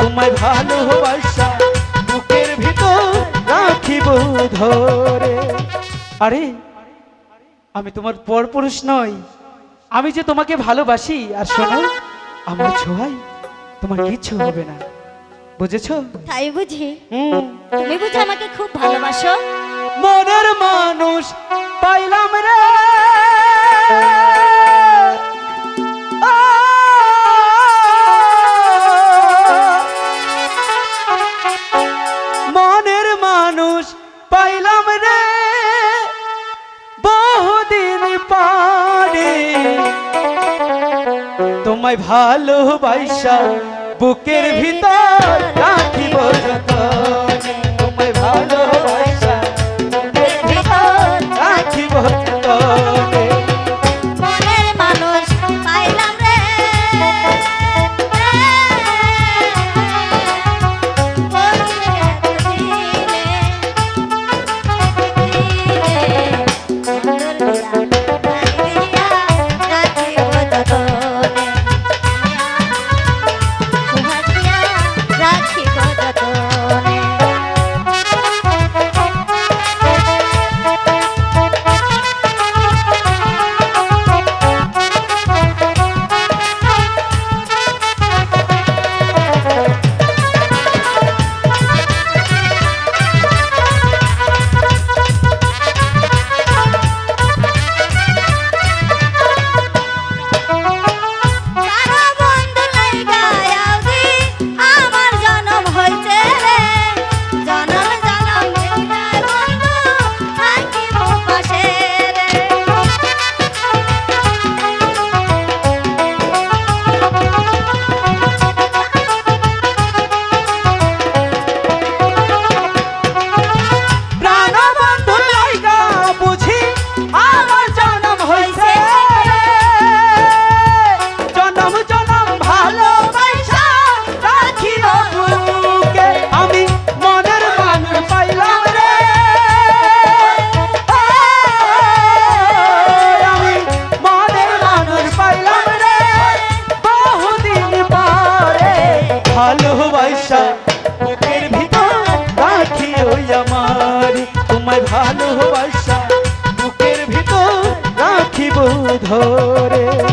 তোমায় ভালোবাসা বুকের ভিতর রাখিব ধরে। আরে আমি তোমার পরপুরুষ নই আমি যে তোমাকে ভালোবাসি। আর শোনো আমার ছোঁয়াই তোমার কিচ্ছু হবে না। বুঝেছ? তাই বুঝি। তুমি বুঝি আমাকে খুব ভালোবাসো। মনের মানুষ তোমায় ভালোবাসা বুকের ভিতর রাখিব তোমায় ভালোবাসা। ধরে